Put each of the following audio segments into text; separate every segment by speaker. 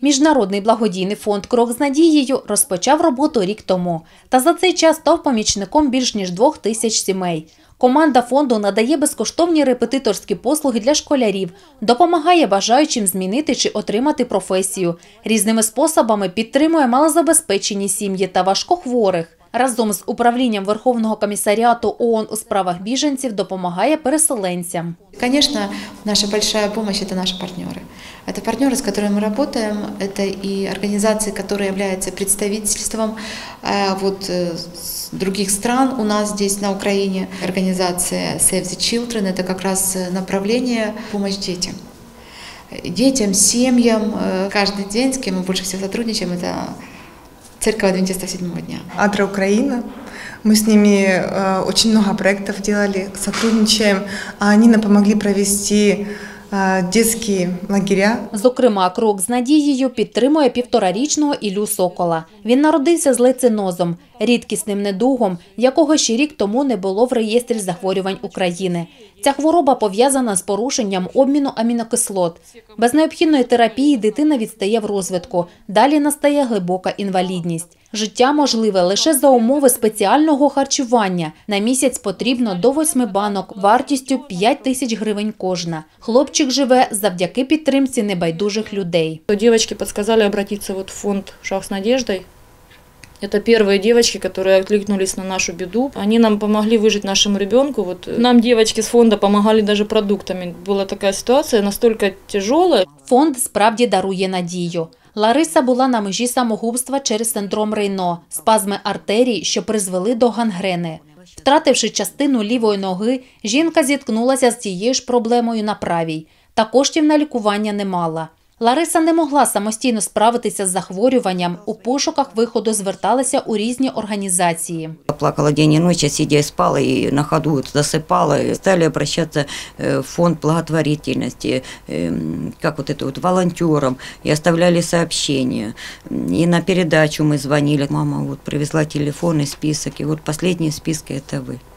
Speaker 1: Міжнародний благодійний фонд Крок з надією розпочав роботу рік тому. Та за цей час став помічником більш ніж двох тисяч сімей. Команда фонду надає безкоштовні репетиторські послуги для школярів, допомагає бажаючим змінити чи отримати професію. Різними способами підтримує малозабезпечені сім'ї та важкохворих Разом з управлінням Верховного комісаріату ООН у справах біженців допомагає переселенцям.
Speaker 2: Конечно, наша большая помощь – это наши партнеры. Это партнеры, с которыми мы работаем, это и организации, которые являются представительством э, вот, э, с других стран у нас здесь, на Украине. Организация Save the Children – это как раз э, направление помощь детям. Детям, семьям. Э, Каждый день, с кем мы больше всего сотрудничаем, это Церковь Адвентиста седьмого дня.
Speaker 3: Адра Украина. Мы с ними э, очень много проектов делали, сотрудничаем. А они нам помогли провести э, детские лагеря.
Speaker 1: Зокрема, крок з надією підтримує півторарічного Ілю Сокола. Він народився з лейцинозом, рідкісним недугом, якого ще рік тому не було в реєстрі захворювань України. Ця хвороба пов'язана з порушенням обміну амінокислот. Без необхідної терапії дитина відстає в розвитку. Далі настає глибока інвалідність. Життя можливе лише за умови спеціального харчування. На місяць потрібно до восьми банок вартістю 5 тисяч гривень кожна. Хлопчик живе завдяки підтримці небайдужих людей.
Speaker 4: Девочки подсказали обратиться вот в фонд «Шаг с надеждой». Это первые девочки, которые откликнулись на нашу беду. Они нам помогли выжить нашему ребенку. Вот нам девочки с фонда помогали даже продуктами. Была такая ситуация настолько тяжелая.
Speaker 1: Фонд справді дарує надію. Лариса була на межі самогубства через синдром Рейно, спазми артерій, що призвели до гангрени. Втративши частину лівої ноги, жінка зіткнулася з цією ж проблемою на правій. Та коштів на лікування не мала. Лариса не могла самостійно справитися з захворюванням. У пошуках виходу зверталася у різні організації.
Speaker 5: Плакала день и ночь, я сидя и спала, и на ходу вот засыпала. И стали обращаться э, в фонд благотворительности, эм, как вот это вот, волонтерам, и оставляли сообщения. И на передачу мы звонили. Мама вот привезла телефонный список, и вот последний в списке это вы. Э,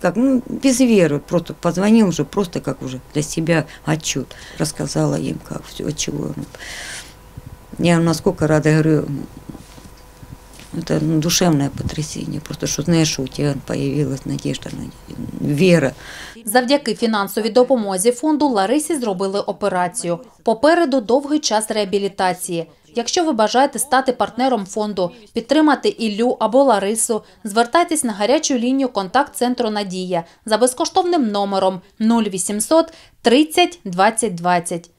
Speaker 5: Как, ну, без веры, просто позвонил уже, просто как уже для себя отчет. Рассказала им, как все, от чего. Я насколько рада, говорю, это ну, душевное потрясение. Просто что знаешь, что у тебя появилась надежда, на- вера.
Speaker 1: Завдяки фінансовій допомозі фонду Ларисі зробили операцію. Попереду довгий час реабілітації. Якщо ви бажаєте стати партнером фонду, підтримати Іллю або Ларису, звертайтесь на гарячу лінію контакт-центру Надія за безкоштовним номером 0800 30 20 20.